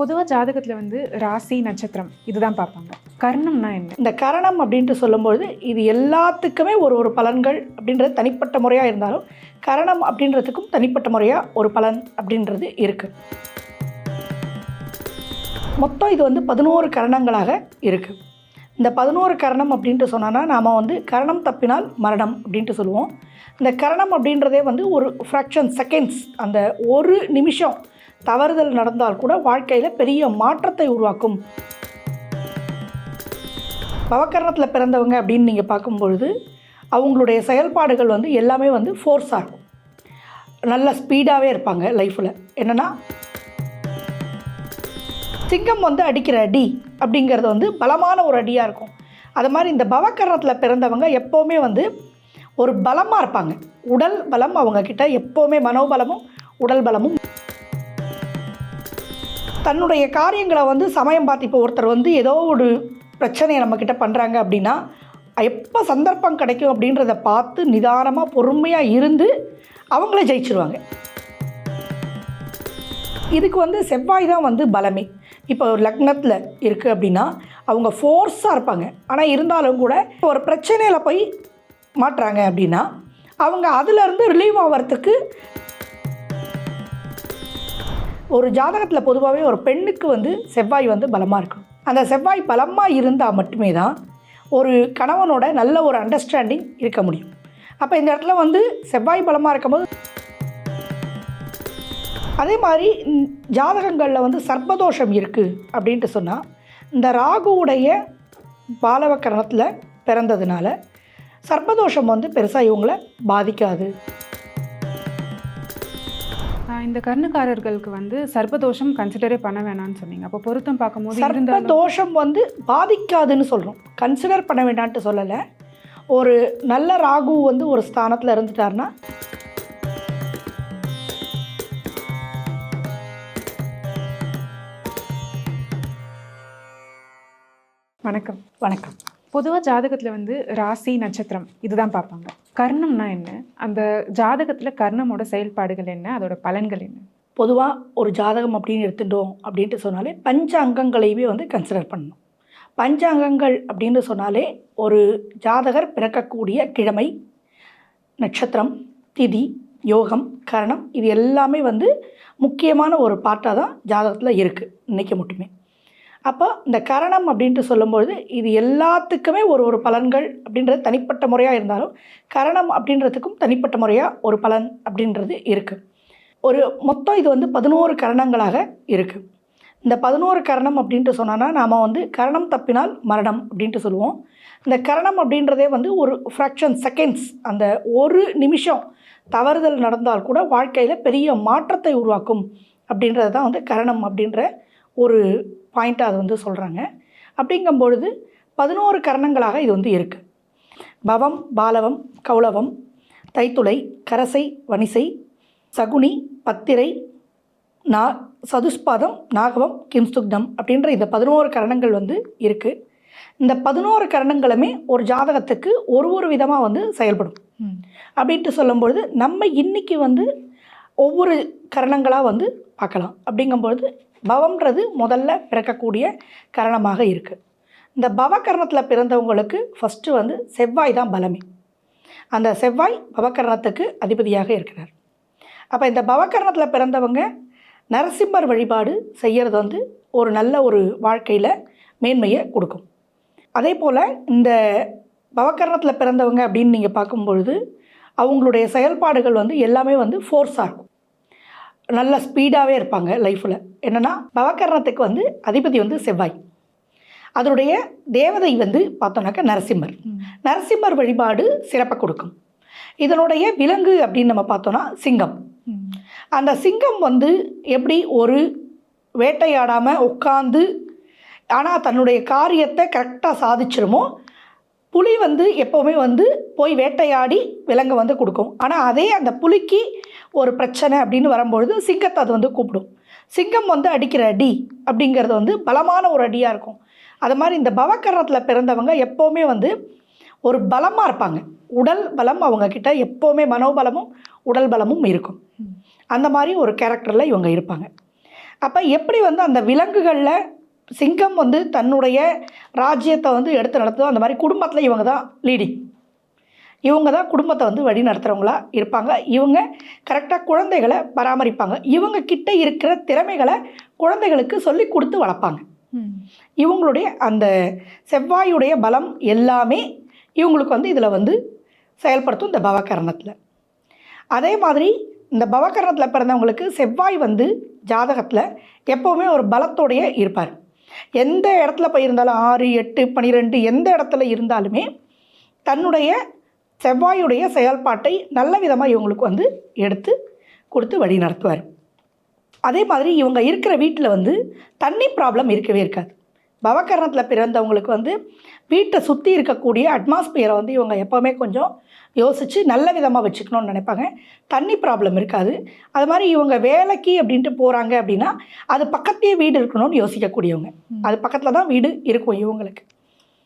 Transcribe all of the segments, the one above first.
பொதுவாக ஜாதகத்தில் வந்து ராசி நட்சத்திரம் இதுதான் பார்ப்பாங்க. கர்ணம்னா என்ன? இந்த கரணம் அப்படின்ட்டு சொல்லும்பொழுது இது எல்லாத்துக்குமே ஒரு ஒரு பலன்கள் அப்படின்றது தனிப்பட்ட முறையாக இருந்தாலும் கரணம் அப்படின்றதுக்கும் தனிப்பட்ட முறையாக ஒரு பலன் அப்படின்றது இருக்குது மொத்தம் இது வந்து பதினோரு கரணங்களாக இருக்குது இந்த பதினோரு கரணம் அப்படின்ட்டு சொன்னோன்னா நாம் வந்து கரணம் தப்பினால் மரணம் அப்படின்ட்டு சொல்லுவோம். இந்த கரணம் அப்படின்றதே வந்து ஒரு ஃப்ராக்ஷன் செகண்ட்ஸ் அந்த ஒரு நிமிஷம் தவறுதல் நடந்தால் கூட வாழ்க்கையில் பெரிய மாற்றத்தை உருவாக்கும். பவக்கரணத்தில் பிறந்தவங்க அப்படின்னு நீங்கள் பார்க்கும்பொழுது அவங்களுடைய செயல்பாடுகள் வந்து எல்லாமே வந்து ஃபோர்ஸாக இருக்கும். நல்ல ஸ்பீடாகவே இருப்பாங்க லைஃப்பில் என்னென்னா சிங்கம் வந்து அடிக்கிற அடி அப்படிங்கிறது வந்து பலமான ஒரு அடியாக இருக்கும். அது மாதிரி இந்த பவக்கரணத்தில் பிறந்தவங்க எப்போவுமே வந்து ஒரு பலமாக இருப்பாங்க. உடல் பலம் அவங்கக்கிட்ட எப்போவுமே மனோபலமும் உடல் பலமும் தன்னுடைய காரியங்களை வந்து சமயம் பார்த்து இப்போ ஒருத்தர் வந்து ஏதோ ஒரு பிரச்சனையை நம்மக்கிட்ட பண்ணுறாங்க அப்படின்னா எப்போ சந்தர்ப்பம் கிடைக்கும் அப்படின்றத பார்த்து நிதானமாக பொறுமையாக இருந்து அவங்களே ஜெயிச்சிருவாங்க. இதுக்கு வந்து செவ்வாய் தான் வந்து பலமே. இப்போ ஒரு லக்னத்தில் இருக்குது அப்படின்னா அவங்க ஃபோர்ஸாக இருப்பாங்க. ஆனால் இருந்தாலும் கூட ஒரு பிரச்சனையில் போய் மாட்டுறாங்க அப்படின்னா அவங்க அதுலேருந்து ரிலீவ் ஆகிறதுக்கு ஒரு ஜாதகத்தில் பொதுவாகவே ஒரு பெண்ணுக்கு வந்து செவ்வாய் வந்து பலமாக இருக்கும் அந்த செவ்வாய் பலமாக இருந்தால் மட்டுமே தான் ஒரு கணவனோட நல்ல ஒரு அண்டர்ஸ்டாண்டிங் இருக்க முடியும். அப்போ இந்த இடத்துல வந்து செவ்வாய் பலமாக இருக்கும்போது அதே மாதிரி ஜாதகங்களில் வந்து சர்ப்பதோஷம் இருக்குது அப்படின்ட்டு சொன்னால் இந்த ராகுவுடைய பாலவக்கரணத்தில் பிறந்ததுனால சர்ப்பதோஷம் வந்து பெருசாக இவங்களை பாதிக்காது. இந்த கர்ணக்காரர்களுக்கு வந்து சர்ப்பதோஷம் கன்சிடரே பண்ண வேணாம்னு சொன்னீங்க. அப்போ பொருத்தம் பார்க்கும்போது சர்ப்ப தோஷம் வந்து பாதிக்காதுன்னு சொல்கிறோம் கன்சிடர் பண்ண வேண்டான்ட்டு சொல்லலை. ஒரு நல்ல ராகு வந்து ஒரு ஸ்தானத்தில் இருந்துட்டாருன்னா வணக்கம். வணக்கம். பொதுவாக ஜாதகத்தில் வந்து ராசி நட்சத்திரம் இதுதான் பார்ப்பாங்க. கர்ணம்னா என்ன? அந்த ஜாதகத்தில் கர்ணமோட செயல்பாடுகள் என்ன? அதோட பலன்கள் என்ன? பொதுவாக ஒரு ஜாதகம் அப்படின்னு எடுத்துட்டோம் அப்படின்ட்டு சொன்னாலே பஞ்ச அங்கங்களையுமே வந்து கன்சிடர் பண்ணணும். பஞ்ச அங்கங்கள் அப்படின்னு சொன்னாலே ஒரு ஜாதகர் பிறக்கக்கூடிய கிழமை நட்சத்திரம் திதி யோகம் கரணம் இது எல்லாமே வந்து முக்கியமான ஒரு பாட்டாக தான் ஜாதகத்தில் இருக்குது இன்றைக்கி மட்டுமே. அப்போ இந்த கரணம் அப்படின்ட்டு சொல்லும்பொழுது இது எல்லாத்துக்குமே ஒரு ஒரு பலன்கள் அப்படின்றது தனிப்பட்ட முறையாக இருந்தாலும் கரணம் அப்படின்றதுக்கும் தனிப்பட்ட முறையாக ஒரு பலன் அப்படின்றது இருக்குது ஒரு மொத்தம் இது வந்து பதினோரு கரணங்களாக இருக்குது இந்த பதினோரு கரணம் அப்படின்ட்டு சொன்னோன்னா நாம் வந்து கரணம் தப்பினால் மரணம் அப்படின்ட்டு சொல்லுவோம். இந்த கரணம் அப்படின்றதே வந்து ஒரு ஃப்ராக்ஷன் செகண்ட்ஸ் அந்த ஒரு நிமிஷம் தவறுதல் நடந்தால் கூட வாழ்க்கையில் பெரிய மாற்றத்தை உருவாக்கும் அப்படின்றது தான் வந்து கரணம் அப்படின்ற ஒரு பாயிண்ட்டை அது வந்து சொல்கிறாங்க அப்படிங்கும் பொழுது பதினோரு கரணங்களாக இது வந்து இருக்குது பவம் பாலவம் கௌளவம் தைத்துளை கரசை வனிசை சகுனி பத்திரை நா சதுஸ்பாதம் நாகவம் கிம்ஸ்துக்டம் அப்படின்ற இந்த பதினோரு கரணங்கள் வந்து இருக்குது இந்த பதினோரு கரணங்களுமே ஒரு ஜாதகத்துக்கு ஒரு ஒரு விதமாக வந்து செயல்படும். அப்படின்ட்டு சொல்லும்பொழுது நம்ம இன்னைக்கு வந்து ஒவ்வொரு கரணங்களாக வந்து பார்க்கலாம். அப்படிங்கும்பொழுது பவம்ன்றது முதல்ல பிறக்கக்கூடிய கரணமாக இருக்குது இந்த பவகரணத்தில் பிறந்தவங்களுக்கு ஃபஸ்ட்டு வந்து செவ்வாய் தான் பலமே. அந்த செவ்வாய் பவகரணத்துக்கு அதிபதியாக இருக்கிறார். அப்போ இந்த பவகரணத்தில் பிறந்தவங்க நரசிம்மர் வழிபாடு செய்கிறது வந்து ஒரு நல்ல ஒரு வாழ்க்கையில் மேன்மையை கொடுக்கும். அதே போல் இந்த பவகரணத்தில் பிறந்தவங்க அப்படின்னு நீங்கள் பார்க்கும்பொழுது அவங்களுடைய செயல்பாடுகள் வந்து எல்லாமே வந்து ஃபோர்ஸாக இருக்கும். நல்ல ஸ்பீடாகவே இருப்பாங்க லைஃப்பில் என்னென்னா பவகரணத்துக்கு வந்து அதிபதி வந்து செவ்வாய். அதனுடைய தேவதை வந்து பார்த்தோன்னாக்கா நரசிம்மர். நரசிம்மர் வழிபாடு சிறப்பை கொடுக்கும். இதனுடைய விலங்கு அப்படின்னு நம்ம பார்த்தோன்னா சிங்கம். அந்த சிங்கம் வந்து எப்படி ஒரு வேட்டையாடாமல் உட்காந்து ஆனால் தன்னுடைய காரியத்தை கரெக்டாக சாதிச்சிருமோ புலி வந்து எப்போவுமே வந்து போய் வேட்டையாடி விலங்கை வந்து கொடுக்கும். ஆனால் அதே அந்த புலிக்கு ஒரு பிரச்சனை அப்படின்னு வரும்பொழுது சிங்கத்தை அது வந்து கூப்பிடும். சிங்கம் வந்து அடிக்கிற அடி அப்படிங்கிறது வந்து பலமான ஒரு அடியாக இருக்கும். அது மாதிரி இந்த பவக்கரணத்தில் பிறந்தவங்க எப்போவுமே வந்து ஒரு பலமாக இருப்பாங்க. உடல் பலம் அவங்கக்கிட்ட எப்போவுமே மனோபலமும் உடல் பலமும் இருக்கும். அந்த மாதிரி ஒரு கேரக்டரில் இவங்க இருப்பாங்க. அப்போ எப்படி வந்து அந்த விலங்குகளில் சிங்கம் வந்து தன்னுடைய ராஜ்யத்தை வந்து எடுத்து நடத்துதோ அந்த மாதிரி குடும்பத்தில் இவங்க தான் லீடிங் இவங்க தான் குடும்பத்தை வந்து வழி நடத்துகிறவங்களா இருப்பாங்க. இவங்க கரெக்டாக குழந்தைகளை பராமரிப்பாங்க. இவங்க கிட்ட இருக்கிற திறமைகளை குழந்தைகளுக்கு சொல்லி கொடுத்து வளர்ப்பாங்க. இவங்களுடைய அந்த செவ்வாயுடைய பலம் எல்லாமே இவங்களுக்கு வந்து இதில் வந்து செயல்படுத்தும் இந்த பவகரணத்தில். அதே மாதிரி இந்த பவகரணத்தில் பிறந்தவங்களுக்கு செவ்வாய் வந்து ஜாதகத்தில் எப்போவுமே ஒரு பலத்தோடைய இருப்பார். எந்த இடத்துல போய் இருந்தாலும் ஆறு எட்டு பன்னிரெண்டு எந்த இடத்துல இருந்தாலுமே தன்னுடைய செவ்வாயுடைய செயல்பாட்டை நல்ல விதமாக இவங்களுக்கு வந்து எடுத்து கொடுத்து வழி நடத்துவார் அதே மாதிரி இவங்க இருக்கிற வீட்டில் வந்து தண்ணி ப்ராப்ளம் இருக்கவே இருக்காது. பவகரணத்தில் பிறந்தவங்களுக்கு வந்து வீட்டை சுற்றி இருக்கக்கூடிய அட்மாஸ்பியரை வந்து இவங்க எப்போவுமே கொஞ்சம் யோசித்து நல்ல விதமாக வச்சுக்கணும்னு நினைப்பாங்க. தண்ணி ப்ராப்ளம் இருக்காது. அது மாதிரி இவங்க வேலைக்கு அப்படின்ட்டு போகிறாங்க அப்படின்னா அது பக்கத்தையே வீடு இருக்கணும்னு யோசிக்கக்கூடியவங்க. அது பக்கத்தில் தான் வீடு இருக்கும் இவங்களுக்கு.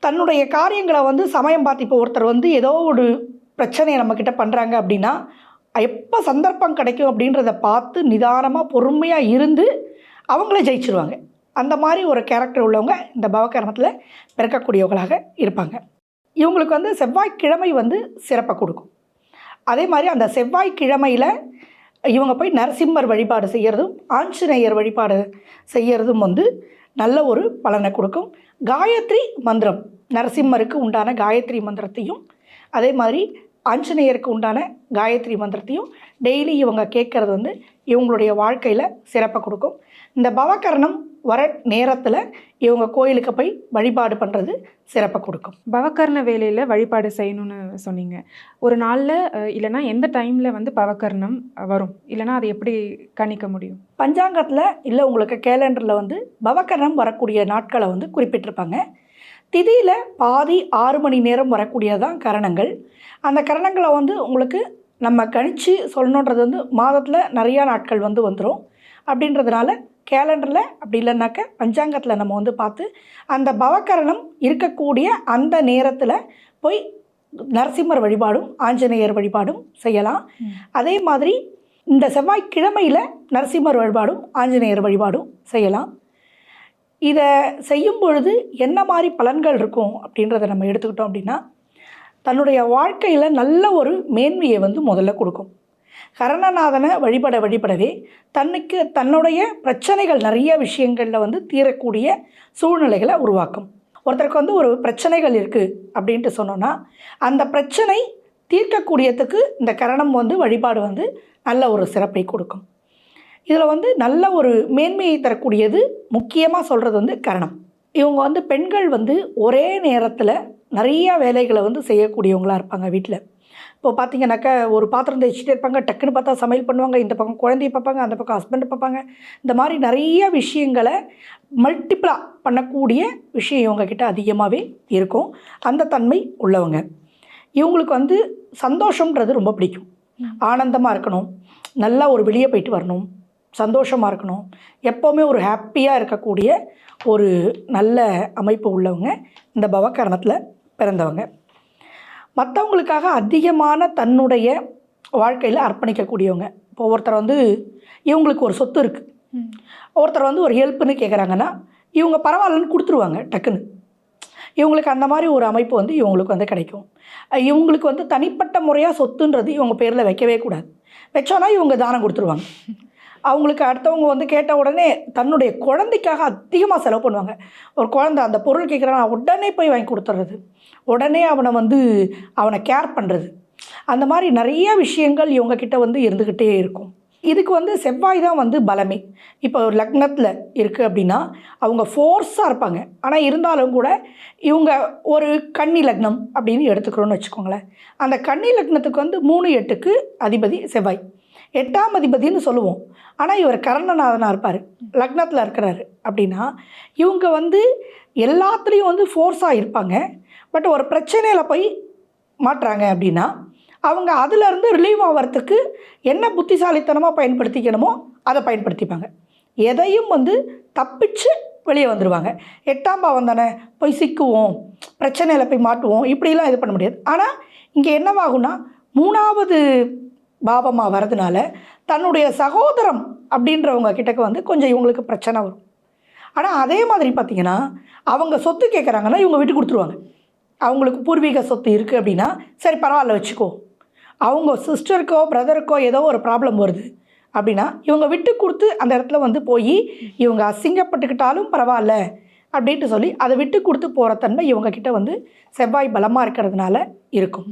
தன்னுடைய காரியங்களை வந்து சமயம் பார்த்து இப்போ ஒருத்தர் வந்து ஏதோ ஒரு பிரச்சனையை நம்மக்கிட்ட பண்ணுறாங்க அப்படின்னா எப்போ சந்தர்ப்பம் கிடைக்கும் அப்படின்றத பார்த்து நிதானமாக பொறுமையாக இருந்து அவங்களே ஜெயிச்சிருவாங்க. அந்த மாதிரி ஒரு கேரக்டர் உள்ளவங்க இந்த பவகரணத்தில் பிறக்கக்கூடியவங்களாக இருப்பாங்க. இவங்களுக்கு வந்து செவ்வாய்க்கிழமை வந்து சிறப்பை கொடுக்கும். அதே மாதிரி அந்த செவ்வாய்க்கிழமையில் இவங்க போய் நரசிம்மர் வழிபாடு செய்கிறதும் ஆஞ்சநேயர் வழிபாடு செய்கிறதும் வந்து நல்ல ஒரு பலனை கொடுக்கும். காயத்ரி மந்திரம் நரசிம்மருக்கு உண்டான காயத்ரி மந்திரத்தையும் அதே மாதிரி ஆஞ்சநேயருக்கு உண்டான காயத்ரி மந்திரத்தையும் டெய்லி இவங்க கேட்குறது வந்து இவங்களுடைய வாழ்க்கையில் சிறப்பை கொடுக்கும். இந்த பவகரணம் வர நேரத்தில் இவங்க கோயிலுக்கு போய் வழிபாடு பண்ணுறது சிறப்பை கொடுக்கும். பவகர்ண வேலையில் வழிபாடு செய்யணும்னு சொன்னீங்க. ஒரு நாளில் இல்லைன்னா எந்த டைமில் வந்து பவகர்ணம் அஹ், வரும்? இல்லைன்னா அது எப்படி கணிக்க முடியும்? பஞ்சாங்கத்தில் இல்லை உங்களுக்கு கேலண்டரில் வந்து பவகரணம் வரக்கூடிய நாட்களை வந்து குறிப்பிட்டிருப்பாங்க. திதியில் பாதி ஆறு மணி நேரம் வரக்கூடியதான் கரணங்கள். அந்த கரணங்களை வந்து உங்களுக்கு நம்ம கணிச்சு சொல்லணுன்றது வந்து மாதத்தில் நிறையா நாட்கள் வந்து வந்துடும் அப்படின்றதுனால கேலண்டரில் அப்படி இல்லைனாக்க பஞ்சாங்கத்தில் நம்ம வந்து பார்த்து அந்த பவகரணம் இருக்கக்கூடிய அந்த நேரத்தில் போய் நரசிம்மர் வழிபாடும் ஆஞ்சநேயர் வழிபாடும் செய்யலாம். அதே மாதிரி இந்த செவ்வாய்க்கிழமையில் நரசிம்மர் வழிபாடும் ஆஞ்சநேயர் வழிபாடும் செய்யலாம். இதை செய்யும் பொழுது என்ன மாதிரி பலன்கள் இருக்கும் அப்படின்றத நம்ம எடுத்துக்கிட்டோம் அப்படின்னா தன்னுடைய வாழ்க்கையில் நல்ல ஒரு மேன்மையை வந்து முதல்ல கொடுக்கும். கரணநாதனை வழிபட வழிபடவே தன்னுக்கு தன்னுடைய பிரச்சனைகள் நிறைய விஷயங்களில் வந்து தீரக்கூடிய சூழ்நிலைகளை உருவாக்கும். ஒருத்தருக்கு வந்து ஒரு பிரச்சனைகள் இருக்குது அப்படின்ட்டு சொன்னோன்னா அந்த பிரச்சனை தீர்க்கக்கூடியதுக்கு இந்த கரணம் வந்து வழிபாடு வந்து நல்ல ஒரு சிறப்பை கொடுக்கும். இதில் வந்து நல்ல ஒரு மேன்மையை தரக்கூடியது முக்கியமாக சொல்கிறது வந்து கரணம். இவங்க வந்து பெண்கள் வந்து ஒரே நேரத்தில் நிறைய வேலைகளை வந்து செய்யக்கூடியவங்களா இருப்பாங்க வீட்டில் இப்போ பார்த்தீங்கன்னாக்கா ஒரு பாத்திரம் தேய்ச்சிட்டே இருப்பாங்க டக்குன்னு பார்த்தா சமையல் பண்ணுவாங்க இந்த பக்கம் குழந்தைய பார்ப்பாங்க அந்த பக்கம் ஹஸ்பண்டை பார்ப்பாங்க. இந்த மாதிரி நிறைய விஷயங்களை மல்டிப்ளாக பண்ணக்கூடிய விஷயம் இவங்க கிட்ட அதிகமாகவே இருக்கும். அந்த தன்மை உள்ளவங்க. இவங்களுக்கு வந்து சந்தோஷம்ன்றது ரொம்ப பிடிக்கும். ஆனந்தமாக இருக்கணும். நல்லா ஒரு வெளியே போயிட்டு வரணும். சந்தோஷமாக இருக்கணும். எப்போவுமே ஒரு ஹாப்பியாக இருக்கக்கூடிய ஒரு நல்ல அமைப்பு உள்ளவங்க இந்த பவகரணத்தில் பிறந்தவங்க. மற்றவங்களுக்காக அதிகமான தன்னுடைய வாழ்க்கையில் அர்ப்பணிக்கக்கூடியவங்க. இப்போ ஒருத்தர் வந்து இவங்களுக்கு ஒரு சொத்து இருக்குது. ஒருத்தர் வந்து ஒரு ஹெல்ப்புன்னு கேட்குறாங்கன்னா இவங்க பரவாயில்லன்னு கொடுத்துருவாங்க டக்குன்னு. இவங்களுக்கு அந்த மாதிரி ஒரு அமைப்பு வந்து இவங்களுக்கு வந்து கிடைக்கும். இவங்களுக்கு வந்து தனிப்பட்ட முறையாக சொத்துன்றது இவங்க பேரில் வைக்கவே கூடாது. வச்சோன்னா இவங்க தானம் கொடுத்துருவாங்க. அவங்களுக்கு அடுத்தவங்க வந்து கேட்ட உடனே தன்னுடைய குழந்தைக்காக அதிகமாக செலவு பண்ணுவாங்க. ஒரு குழந்தை அந்த பொருள் கேட்குறான் உடனே போய் வாங்கி கொடுத்துட்றது உடனே அவனை வந்து அவனை கேர் பண்ணுறது அந்த மாதிரி நிறைய விஷயங்கள் இவங்கக்கிட்ட வந்து இருந்துக்கிட்டே இருக்கும். இதுக்கு வந்து செவ்வாய் தான் வந்து பலமே. இப்போ ஒரு லக்னத்தில் இருக்குது அப்படின்னா அவங்க ஃபோர்ஸாக இருப்பாங்க. ஆனால் இருந்தாலும் கூட இவங்க ஒரு கன்னி லக்னம் அப்படின்னு எடுத்துக்கிறோன்னு வச்சுக்கோங்களேன். அந்த கன்னி லக்னத்துக்கு வந்து மூணு எட்டுக்கு அதிபதி செவ்வாய். எட்டாம் அதிபதின்னு சொல்லுவோம். ஆனால் இவர் கரணநாதனாக இருப்பார். லக்னத்தில் இருக்கிறாரு. அப்படின்னா இவங்க வந்து எல்லாத்துலேயும் வந்து ஃபோர்ஸாக இருப்பாங்க. பட் ஒரு பிரச்சனையில் போய் மாட்டுறாங்க அப்படின்னா அவங்க அதிலிருந்து ரிலீவ் ஆகிறதுக்கு என்ன புத்திசாலித்தனமாக பயன்படுத்திக்கணுமோ அதை பயன்படுத்திப்பாங்க. எதையும் வந்து தப்பிச்சு வெளியே வந்துடுவாங்க எட்டாம் பாவம் தானே போய் சிக்குவோம் பிரச்சனையில் போய் மாட்டுவோம் இப்படிலாம் இது பண்ண முடியாது. ஆனால் இங்கே என்னவாகும்னா மூணாவது பாவமாக வரதுனால தன்னுடைய சகோதரம் அப்படின்றவங்க கிட்டக்கு வந்து கொஞ்சம் இவங்களுக்கு பிரச்சனை வரும். ஆனால் அதே மாதிரி பார்த்தீங்கன்னா அவங்க சொத்து கேட்குறாங்கன்னா இவங்க விட்டு கொடுத்துருவாங்க. அவங்களுக்கு பூர்வீக சொத்து இருக்குது அப்படின்னா சரி பரவாயில்ல வச்சுக்கோ. அவங்க சிஸ்டருக்கோ பிரதருக்கோ ஏதோ ஒரு ப்ராப்ளம் வருது அப்படின்னா இவங்க விட்டு கொடுத்து அந்த இடத்துல வந்து போய் இவங்க அசிங்கப்பட்டுக்கிட்டாலும் பரவாயில்ல அப்படின்ட்டு சொல்லி அதை விட்டு கொடுத்து போகிற தன்மை இவங்கக்கிட்ட வந்து செவ்வாய் பலமாக இருக்கிறதுனால இருக்கும்.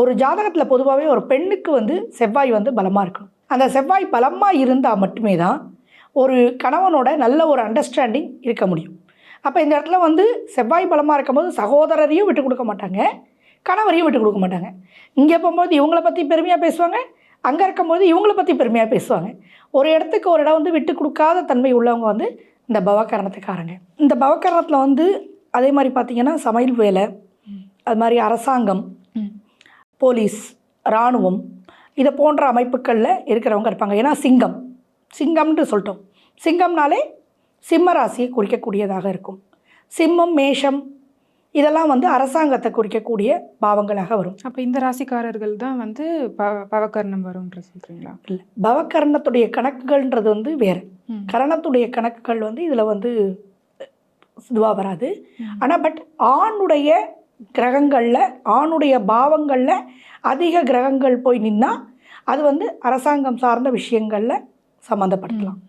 ஒரு ஜாதகத்தில் பொதுவாகவே ஒரு பெண்ணுக்கு வந்து செவ்வாய் வந்து பலமாக இருக்கணும். அந்த செவ்வாய் பலமாக இருந்தால் மட்டுமே தான் ஒரு கணவனோட நல்ல ஒரு அண்டர்ஸ்டாண்டிங் இருக்க முடியும். அப்போ இந்த இடத்துல வந்து செவ்வாய் பலமாக இருக்கும்போது சகோதரரையும் விட்டு கொடுக்க மாட்டாங்க கணவரையும் விட்டு கொடுக்க மாட்டாங்க. இங்கே போகும்போது இவங்கள பற்றி பெருமையாக பேசுவாங்க அங்கே இருக்கும்போது இவங்கள பற்றி பெருமையாக பேசுவாங்க. ஒரு இடத்துக்கு ஒரு இடம் வந்து விட்டு கொடுக்காத தன்மை உள்ளவங்க வந்து இந்த பவகரணத்துக்காரங்க. இந்த பவகரணத்தில் வந்து அதே மாதிரி பார்த்திங்கன்னா சமையல் வேலை அது மாதிரி அரசாங்கம். போலீஸ் இராணுவம் இதை போன்ற அமைப்புகளில் இருக்கிறவங்க இருப்பாங்க. ஏன்னா சிங்கம். சிங்கம்னு சொல்லிட்டோம். சிங்கம்னாலே சிம்ம ராசியை குறிக்கக்கூடியதாக இருக்கும். சிம்மம் மேஷம் இதெல்லாம் வந்து அரசாங்கத்தை குறிக்கக்கூடிய பாவங்களாக வரும். அப்போ இந்த ராசிக்காரர்கள் தான் வந்து ப பவகர்ணம் வரும்ன்ற சொல்கிறீங்களா இல்லை. பவகரணத்துடைய கணக்குகள்ன்றது வந்து வேறு. கரணத்துடைய கணக்குகள் வந்து இதில் வந்து இதுவாக வராது. ஆனால் பட் ஆணுடைய கிரகங்களில் ஆணுடைய பாவங்களில் அதிக கிரகங்கள் போய் நின்னா அது வந்து அரசாங்கம் சார்ந்த விஷயங்களில் சம்மந்தப்படுத்தலாம்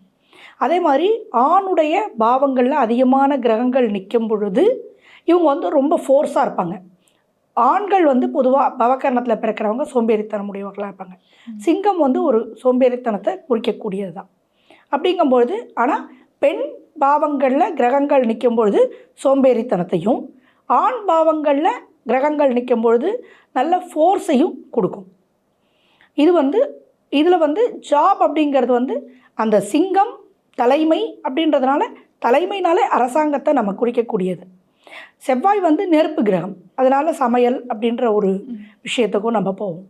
அதே மாதிரி ஆணுடைய பாவங்களில் அதிகமான கிரகங்கள் நிற்கும் பொழுது இவங்க வந்து ரொம்ப ஃபோர்ஸாக இருப்பாங்க. ஆண்கள் வந்து பொதுவாக பவகரணத்தில் பிறக்கிறவங்க சோம்பேறித்தனம் உடையவர்களாக இருப்பாங்க. சிங்கம் வந்து ஒரு சோம்பேறித்தனத்தை குறிக்கக்கூடியது தான். அப்படிங்கும்பொழுது ஆனால் பெண் பாவங்களில் கிரகங்கள் நிற்கும் பொழுது சோம்பேறித்தனத்தையும் ஆண் பாவங்களில் கிரகங்கள் நிற்கும் பொழுது நல்ல ஃபோர்ஸையும் கொடுக்கும். இது வந்து இதில் வந்து ஜாப் அப்படிங்கிறது வந்து அந்த சிங்கம் தலைமை அப்படின்றதுனால தலைமைனாலே அரசாங்கத்தை நம்ம குறிக்கக்கூடியது. செவ்வாய் வந்து நெருப்பு கிரகம். அதனால் சமையல் அப்படின்ற ஒரு விஷயத்துக்கும் நம்ம போவோம்.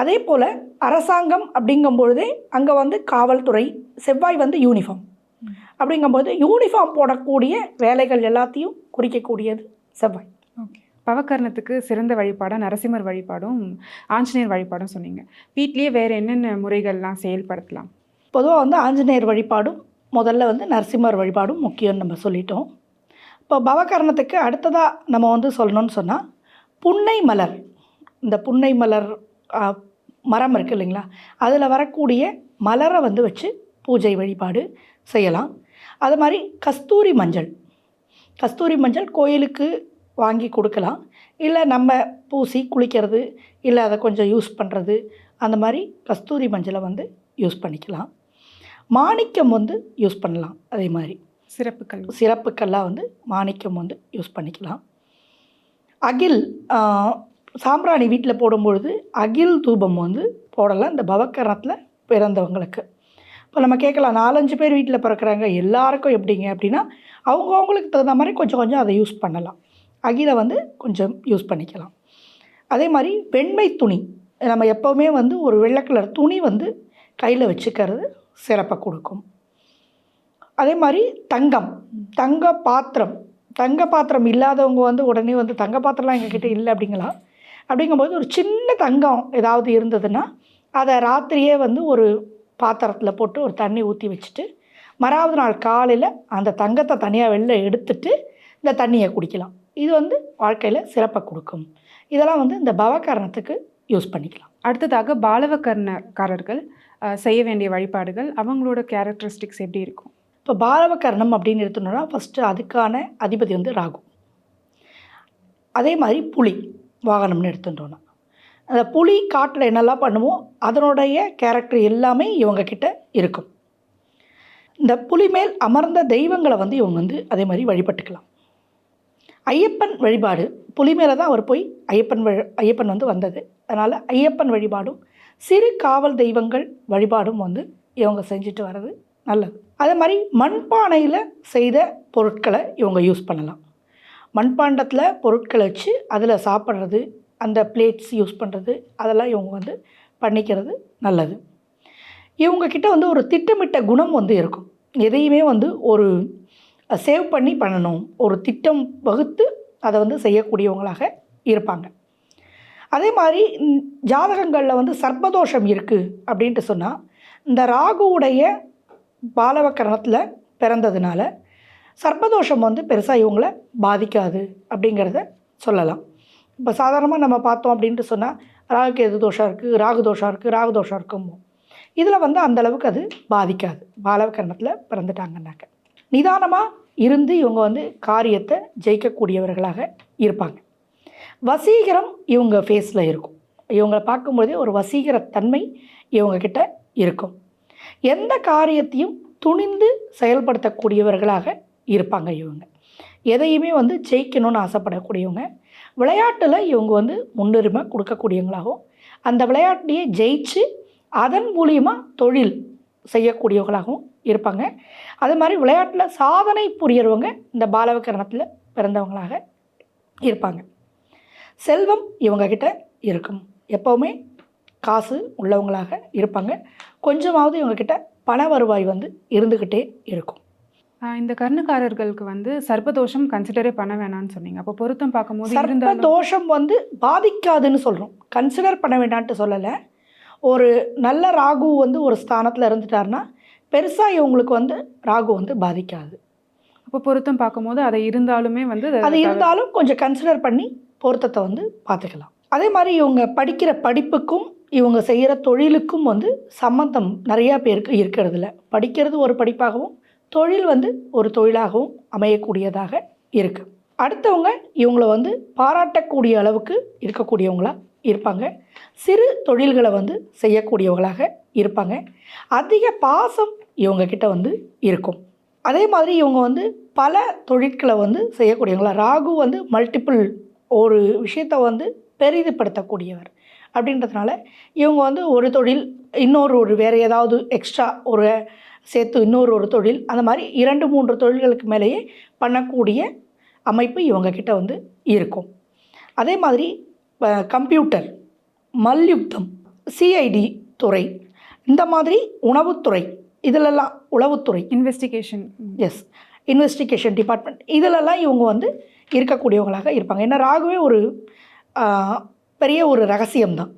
அதே போல் அரசாங்கம் அப்படிங்கும் பொழுதே அங்கே வந்து காவல்துறை செவ்வாய் வந்து யூனிஃபார்ம் அப்படிங்கும்போது யூனிஃபார்ம் போடக்கூடிய வேலைகள் எல்லாத்தையும் குறிக்கக்கூடியது. செவ்வாய். ஓகே. பவகர்ணத்துக்கு சிறந்த வழிபாடாக நரசிம்மர் வழிபாடும் ஆஞ்சநேயர் வழிபாடும் சொன்னீங்க. வீட்லேயே வேறு என்னென்ன முறைகள்லாம் செயல்படுத்தலாம்? பொதுவாக வந்து ஆஞ்சநேயர் வழிபாடும் முதல்ல வந்து நரசிம்மர் வழிபாடும் முக்கியம்னு நம்ம சொல்லிட்டோம். இப்போ பவகரணத்துக்கு அடுத்ததாக நம்ம வந்து சொல்லணும்னு சொன்னால் புன்னை மலர். இந்த புன்னை மலர் மரம் இருக்குது இல்லைங்களா? அதில் வரக்கூடிய மலரை வந்து வச்சு பூஜை வழிபாடு செய்யலாம். அது மாதிரி கஸ்தூரி மஞ்சள். கஸ்தூரி மஞ்சள் கோயிலுக்கு வாங்கி கொடுக்கலாம். இல்லை நம்ம பூசி குளிக்கிறது இல்லை அதை கொஞ்சம் யூஸ் பண்ணுறது அந்த மாதிரி கஸ்தூரி மஞ்சளை வந்து யூஸ் பண்ணிக்கலாம். மாணிக்கம் வந்து யூஸ் பண்ணலாம் அதே மாதிரி. சிறப்புகள். சிறப்புக்கெல்லாம் வந்து மாணிக்கம் வந்து யூஸ் பண்ணிக்கலாம். அகில் சாம்பிராணி வீட்டில் போடும்பொழுது அகில் தூபம் வந்து போடலாம் இந்த பவக்கரணத்தில் பிறந்தவங்களுக்கு. இப்போ நம்ம கேட்கலாம் நாலஞ்சு பேர் வீட்டில் பிறக்கிறாங்க எல்லாருக்கும் எப்படிங்க அப்படின்னா அவங்கவுங்களுக்கு தகுந்த மாதிரி கொஞ்சம் கொஞ்சம் அதை யூஸ் பண்ணலாம். அகிலை வந்து கொஞ்சம் யூஸ் பண்ணிக்கலாம். அதே மாதிரி வெண்மை துணி. நம்ம எப்போவுமே வந்து ஒரு வெள்ளை கலர் துணி வந்து கையில் வச்சுக்கிறது சிறப்பாக கொடுக்கும். அதே மாதிரி தங்கம். தங்க பாத்திரம். தங்க பாத்திரம் இல்லாதவங்க வந்து உடனே வந்து தங்க பாத்திரம்லாம் எங்ககிட்ட இல்லை அப்படிங்களா? அப்படிங்கும்போது ஒரு சின்ன தங்கம் ஏதாவது இருந்ததுன்னா அதை ராத்திரியே வந்து ஒரு பாத்திரத்தில் போட்டு ஒரு தண்ணி ஊற்றி வச்சுட்டு மறாவது நாள் காலையில் அந்த தங்கத்தை தனியாக வெளில எடுத்துட்டு இந்த தண்ணியை குடிக்கலாம். இது வந்து வாழ்க்கையில் சிறப்பை கொடுக்கும். இதெல்லாம் வந்து இந்த பவகரணத்துக்கு யூஸ் பண்ணிக்கலாம். அடுத்ததாக பாலவகர்ணக்காரர்கள் செய்ய வேண்டிய வழிபாடுகள் அவங்களோட கேரக்டரிஸ்டிக்ஸ் எப்படி இருக்கும்? இப்போ பாலவகரணம் அப்படின்னு எடுத்தோம்னா ஃபஸ்ட்டு அதுக்கான அதிபதி வந்து ராகு. அதே மாதிரி புலி வாகனம்னு எடுத்துட்டோம்னா. அந்த புலி காட்டில் என்னெல்லாம் பண்ணுமோ அதனுடைய கேரக்டர் எல்லாமே இவங்க கிட்ட இருக்கும். இந்த புலி மேல் அமர்ந்த தெய்வங்களை வந்து இவங்க வந்து அதே மாதிரி வழிபட்டுக்கலாம். ஐயப்பன் வழிபாடு புலி மேலே தான் அவர் போய் ஐயப்பன் வழி ஐயப்பன் வந்து வந்தது. அதனால் ஐயப்பன் வழிபாடும் சிறு காவல் தெய்வங்கள் வழிபாடும் வந்து இவங்க செஞ்சுட்டு வர்றது நல்லது. அதே மாதிரி மண்பானையில் செய்த பொருட்களை இவங்க யூஸ் பண்ணலாம். மண்பாண்டத்தில் பொருட்களை வச்சு அதில் சாப்பிட்றது அந்த பிளேட்ஸ் யூஸ் பண்ணுறது அதெல்லாம் இவங்க வந்து பண்ணிக்கிறது நல்லது. இவங்கக்கிட்ட வந்து ஒரு திட்டமிட்ட குணம் வந்து இருக்கும். எதையுமே வந்து ஒரு சேவ் பண்ணி பண்ணணும். ஒரு திட்டம் வகுத்து அதை வந்து செய்யக்கூடியவங்களாக இருப்பாங்க. அதே மாதிரி ஜாதகங்களில் வந்து சர்ப்பதோஷம் இருக்குது அப்படின்ட்டு சொன்னால் இந்த ராகுவுடைய பாலவக்கரணத்தில் பிறந்ததுனால சர்ப்பதோஷம் வந்து பெருசாக இவங்களை பாதிக்காது அப்படிங்கிறத சொல்லலாம். இப்போ சாதாரணமாக நம்ம பார்த்தோம் அப்படின்ட்டு சொன்னால் ராகுக்கு எது தோஷம் இருக்குது ராகு தோஷம் இருக்குது ராகு தோஷம் இருக்குமோ இதில் வந்து அந்தளவுக்கு அது பாதிக்காது. பாலவகரணத்தில் பிறந்துட்டாங்கன்னாக்க. நிதானமாக இருந்து இவங்க வந்து காரியத்தை ஜெயிக்கக்கூடியவர்களாக இருப்பாங்க. வசீகரம் இவங்க ஃபேஸில் இருக்கும். இவங்களை பார்க்கும்போதே ஒரு வசீகர தன்மை இவங்கக்கிட்ட இருக்கும். எந்த காரியத்தையும் துணிந்து செயல்படுத்தக்கூடியவர்களாக இருப்பாங்க இவங்க. எதையுமே வந்து ஜெயிக்கணும்னு ஆசைப்படக்கூடியவங்க. விளையாட்டில் இவங்க வந்து முன்னுரிமை கொடுக்கக்கூடியவங்களாகவும் அந்த விளையாட்டையே ஜெயிச்சு அதன் மூலியமாக தொழில் செய்யக்கூடியவங்களாகவும் இருப்பாங்க. அதே மாதிரி விளையாட்டில் சாதனை புரியறவங்க இந்த பாலவக்கரணத்தில் பிறந்தவங்களாக இருப்பாங்க. செல்வம் இவங்கக்கிட்ட இருக்கும். எப்போவுமே காசு உள்ளவங்களாக இருப்பாங்க. கொஞ்சமாவது இவங்கக்கிட்ட பண வருவாய் வந்து இருந்துக்கிட்டே இருக்கும். இந்த கர்ணக்காரர்களுக்கு வந்து சர்ப்பதோஷம் கன்சிடரே பண்ண வேணாம்னு சொன்னீங்க. அப்போ பொருத்தம் பார்க்கும்போது சர்ப்ப இருந்தாலும் தோஷம் வந்து பாதிக்காதுன்னு சொல்கிறோம் கன்சிடர் பண்ண வேண்டான்ட்டு சொல்லலை. ஒரு நல்ல ராகு வந்து ஒரு ஸ்தானத்தில் இருந்துட்டாருன்னா பெருசாக இவங்களுக்கு வந்து ராகு வந்து பாதிக்காது. அப்போ பொருத்தம் பார்க்கும்போது அதை இருந்தாலுமே வந்து அதை இருந்தாலும் கொஞ்சம் கன்சிடர் பண்ணி பொருத்தத்தை வந்து பார்த்துக்கலாம். அதே மாதிரி இவங்க படிக்கிற படிப்புக்கும் இவங்க செய்கிற தொழிலுக்கும் வந்து சம்மந்தம் நிறையா பேருக்கு இருக்கிறதுல படிக்கிறது ஒரு படிப்பாகவும் தொழில் வந்து ஒரு தொழிலாகவும் அமையக்கூடியதாக இருக்குது அடுத்தவங்க இவங்கள வந்து பாராட்டக்கூடிய அளவுக்கு இருக்கக்கூடியவங்களா இருப்பாங்க. சிறு தொழில்களை வந்து செய்யக்கூடியவங்களாக இருப்பாங்க. அதிக பாசம் இவங்கக்கிட்ட வந்து இருக்கும். அதே மாதிரி இவங்க வந்து பல தொழிற்களை வந்து செய்யக்கூடியவங்களா. ராகு வந்து மல்டிபிள் ஒரு விஷயத்தை வந்து பெரிதுபடுத்தக்கூடியவர் அப்படின்றதுனால இவங்க வந்து ஒரு தொழில் இன்னொரு ஒரு வேறு ஏதாவது எக்ஸ்ட்ரா ஒரு சேர்த்து இன்னொரு ஒரு தொழில் அந்த மாதிரி இரண்டு மூன்று தொழில்களுக்கு மேலேயே பண்ணக்கூடிய அமைப்பு இவங்கக்கிட்ட வந்து இருக்கும். அதே மாதிரி கம்ப்யூட்டர் மல்யுத்தம் சிஐடி துறை. இந்த மாதிரி உணவுத்துறை இதிலெல்லாம் உளவுத்துறை இன்வெஸ்டிகேஷன் எஸ் இன்வெஸ்டிகேஷன் டிபார்ட்மெண்ட் இதிலெல்லாம் இவங்க வந்து இருக்கக்கூடியவங்களாக இருப்பாங்க. ஏன்னா ராகுவே ஒரு பெரிய ஒரு ரகசியம்தான்.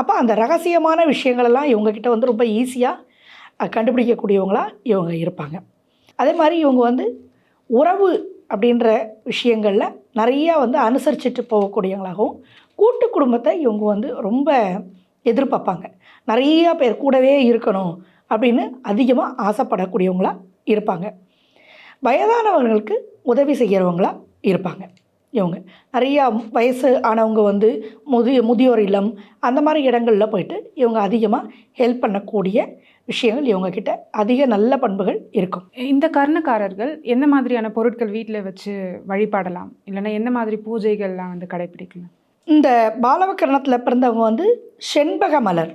அப்போ அந்த ரகசியமான விஷயங்களெல்லாம் இவங்கக்கிட்ட வந்து ரொம்ப ஈஸியாக கண்டுபிடிக்கக்கூடியவங்களா இவங்க இருப்பாங்க. அதே மாதிரி இவங்க வந்து உறவு அப்படின்ற விஷயங்களில் நிறையா வந்து அனுசரிச்சுட்டு போகக்கூடியவங்களாகவும் கூட்டு குடும்பத்தை இவங்க வந்து ரொம்ப எதிர்பார்ப்பாங்க. நிறையா பேர் கூடவே இருக்கணும் அப்படின்னு அதிகமாக ஆசைப்படக்கூடியவங்களாக இருப்பாங்க. வயதானவர்களுக்கு உதவி செய்கிறவங்களாக இருப்பாங்க. இவங்க நிறையா வயசு ஆனவங்க வந்து முதிய முதியோர் இல்லம் அந்த மாதிரி இடங்களில் போயிட்டு இவங்க அதிகமாக ஹெல்ப் பண்ணக்கூடிய விஷயங்கள் இவங்கக்கிட்ட அதிக நல்ல பண்புகள் இருக்கும். இந்த கர்ணக்காரர்கள் எந்த மாதிரியான பொருட்கள் வீட்டில் வச்சு வழிபாடலாம்? இல்லைன்னா எந்த மாதிரி பூஜைகள்லாம் வந்து கடைபிடிக்கலாம்? இந்த பாலவக்கரணத்தில் பிறந்தவங்க வந்து செண்பக மலர்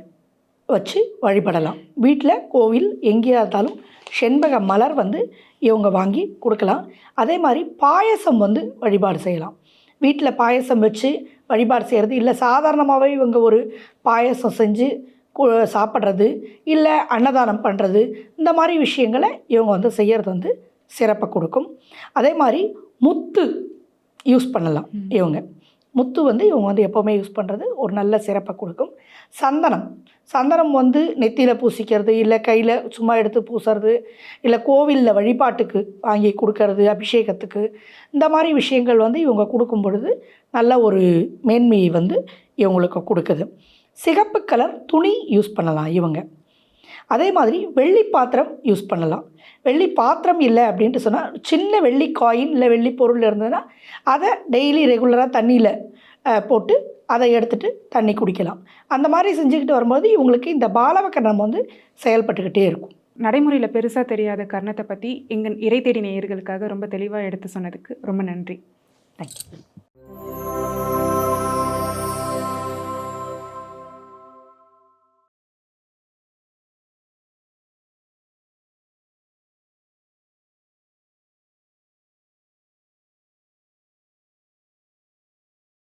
வச்சு வழிபடலாம். வீட்டில் கோவில் எங்கேயா இருந்தாலும் செண்பக மலர் வந்து இவங்க வாங்கி கொடுக்கலாம். அதே மாதிரி பாயசம் வந்து வழிபாடு செய்யலாம். வீட்டில் பாயசம் வச்சு வழிபாடு செய்கிறது இல்லை சாதாரணமாகவே இவங்க ஒரு பாயசம் செஞ்சு சாப்பிட்றது இல்லை அன்னதானம் பண்ணுறது இந்த மாதிரி விஷயங்களை இவங்க வந்து செய்கிறது வந்து சிறப்பை கொடுக்கும். அதே மாதிரி முத்து யூஸ் பண்ணலாம். இவங்க. முத்து வந்து இவங்க வந்து எப்போவுமே யூஸ் பண்ணுறது ஒரு நல்ல சிறப்பை கொடுக்கும். சந்தனம். சந்தனம் வந்து நெத்தியில் பூசிக்கிறது இல்லை கையில் சும்மா எடுத்து பூசுறது இல்லை கோவிலில் வழிபாட்டுக்கு வாங்கி கொடுக்கறது அபிஷேகத்துக்கு. இந்த மாதிரி விஷயங்கள் வந்து இவங்க கொடுக்கும் பொழுது நல்ல ஒரு மேன்மையை வந்து இவங்களுக்கு கொடுக்குது. சிகப்பு கலர் துணி யூஸ் பண்ணலாம் இவங்க. அதே மாதிரி வெள்ளி பாத்திரம் யூஸ் பண்ணலாம். வெள்ளி பாத்திரம் இல்லை அப்படின்ட்டு சொன்னால் சின்ன வெள்ளி காயின் இல்லை வெள்ளி பொருள் இருந்ததுன்னா அதை டெய்லி ரெகுலராக தண்ணியில் போட்டு அதை எடுத்துட்டு தண்ணி குடிக்கலாம். அந்த மாதிரி செஞ்சுக்கிட்டு வரும்போது இவங்களுக்கு இந்த பாலவக்கரணம் வந்து செயல்பட்டுக்கிட்டே இருக்கும். நடைமுறையில் பெருசாக தெரியாத கர்ணத்தை பற்றி எங்கள் இறை தேடி நேயர்களுக்காக ரொம்ப தெளிவாக எடுத்து சொன்னதுக்கு ரொம்ப நன்றி. தேங்க்யூ